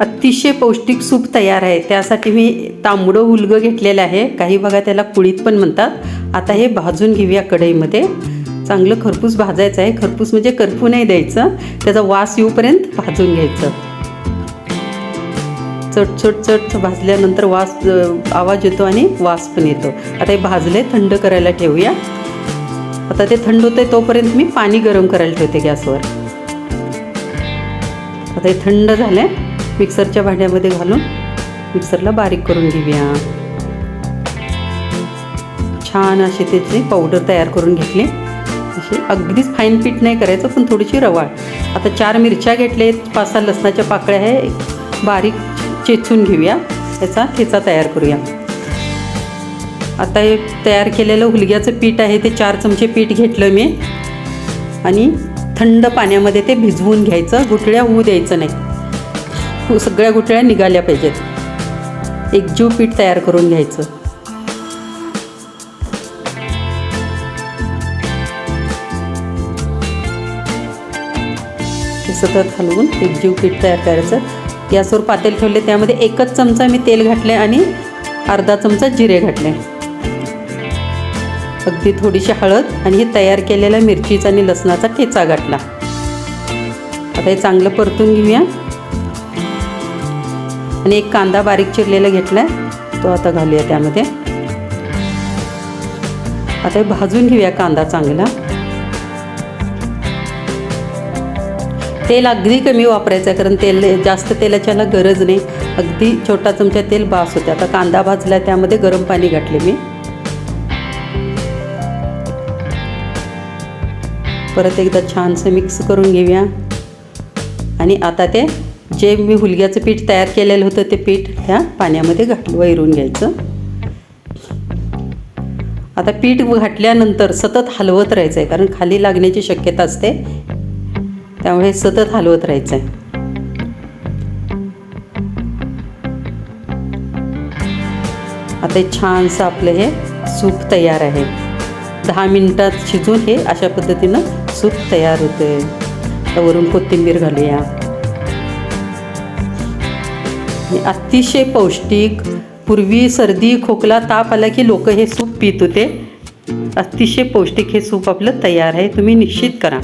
अतिशय पौष्टिक सूप तयार आहे. त्यासाठी मी तांबडं उलगं घेतलेलं आहे. काही बघा त्याला कुळीत पण म्हणतात. आता हे भाजून घेऊया कढईमध्ये. चांगलं खरपूस भाजायचं आहे. खरपूस म्हणजे करपू नाही द्यायचं. त्याचा वास येऊपर्यंत भाजून घ्यायचं. चट चट चट भाजल्यानंतर वास आवाज येतो आणि वास पण येतो. आता हे भाजले थंड करायला ठेवूया. आता ते थंड होतंय तोपर्यंत मी पाणी गरम करायला ठेवते गॅसवर. आता हे थंड झाले मिक्सरच्या भांड्यामध्ये घालून मिक्सरला बारीक करून घेऊया. छान असे त्याचे पावडर तयार करून घेतली. अशी अगदीच फाईन पीठ नाही करायचं पण थोडीशी रवाळ. आता चार मिरच्या घेतले पाच सहा लसणाच्या पाकळ्या हे बारीक चेचून घेऊया. याचा ठेचा तयार करूया. आता हे तयार केलेलं हुलग्याचं पीठ आहे ते चार चमचे पीठ घेतलं मी. आणि थंड पाण्यामध्ये ते भिजवून घ्यायचं गुठळ्या होऊ द्यायचं नाही. सगळ्या गुठळ्या निघाल्या पाहिजेत. एकजीव पीठ तयार करून घ्यायचं. सतत हलवून एकजीव पीठ तयार करायचं. गॅसवर पातेल ठेवले त्यामध्ये एकच चमचा मी तेल घातले आणि अर्धा चमचा जिरे घातले अगदी थोडीशी हळद आणि हे तयार केलेल्या मिरचीचा आणि लसणाचा ठेचा घातला. आता हे चांगलं परतून घेऊया. आणि एक कांदा बारीक चिरलेला घेतला आहे तो आता घालूया त्यामध्ये. आता हे भाजून घेऊया कांदा चांगला. तेल अगदी कमी वापरायचं आहे कारण तेल जास्त तेलाच्याला गरज नाही. अगदी छोटा चमचा तेल बास होते आता कांदा भाजला त्यामध्ये गरम पाणी घातले मी. परत एकदा छानसं मिक्स करून घेऊया. आणि आता ते जे मी हुलग्याचं पीठ तयार केलेलं होतं ते पीठ ह्या पाण्यामध्ये घाट वैरून घ्यायचं. आता पीठ घाटल्यानंतर सतत हलवत राहायचं आहे कारण खाली लागण्याची शक्यता असते. त्यामुळे सतत हलवत राहायचं आहे आता हे छानसं आपलं हे सूप तयार आहे. दहा मिनटात शिजून हे अशा पद्धतीनं सूप तयार होतं आता वरून कोथिंबीर घालूया. अतिशय पौष्टिक पूर्वी सर्दी खोकला ताप आला की लोक हे सूप पित होते. अतिशय पौष्टिक हे सूप आपलं तयार आहे तुम्ही निश्चित करा.